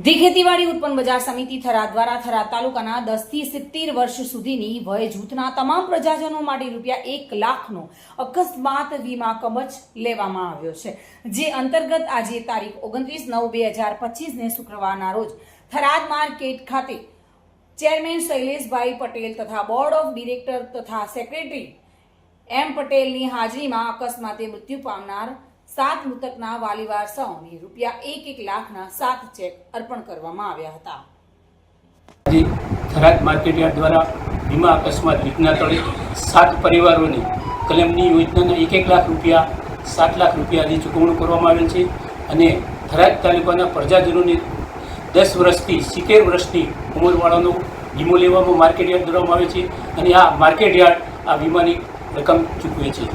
The ખેતીવાડી ઉત્પન્ન બજાર સમિતિ થરાદ દ્વારા થરાદ તાલુકાના દસથી સિત્તેર વર્ષ સુધીની વય જૂથના તમામ પ્રજાજનો માટે રૂપિયા એક લાખનો અકસ્માત વીમા કવચ લેવામાં આવ્યો છે, જે અંતર્ગત આજે તારીખ ઓગણત્રીસ નવ બે હજાર પચીસને શુક્રવારના રોજ થરાદ માર્કેટ ખાતે ચેરમેન શૈલેષભાઈ પટેલ તથા બોર્ડ ઓફ ડિરેક્ટર તથા સેક્રેટરી એમ પટેલની હાજરીમાં અકસ્માતે મૃત્યુ પામનાર સાત મૃતકના વાલી વારસાઓને રૂપિયા એક એક લાખના સાત ચેક અર્પણ કરવામાં આવ્યા હતા. આજે થરાદ માર્કેટયાર્ડ દ્વારા વીમા અકસ્માત રીતના તળે સાત પરિવારોને કલમની યોજનાના એક એક લાખ રૂપિયા, સાત લાખ રૂપિયાની ચૂકવણું કરવામાં આવેલ છે અને થરાદ તાલુકાના પ્રજાજનોને દસ વર્ષથી સિત્તેર વર્ષની ઉંમરવાળાનો વીમો લેવામાં માર્કેટયાર્ડ દોરવામાં આવે છે અને આ માર્કેટયાર્ડ આ વીમાની રકમ ચૂકવે છે.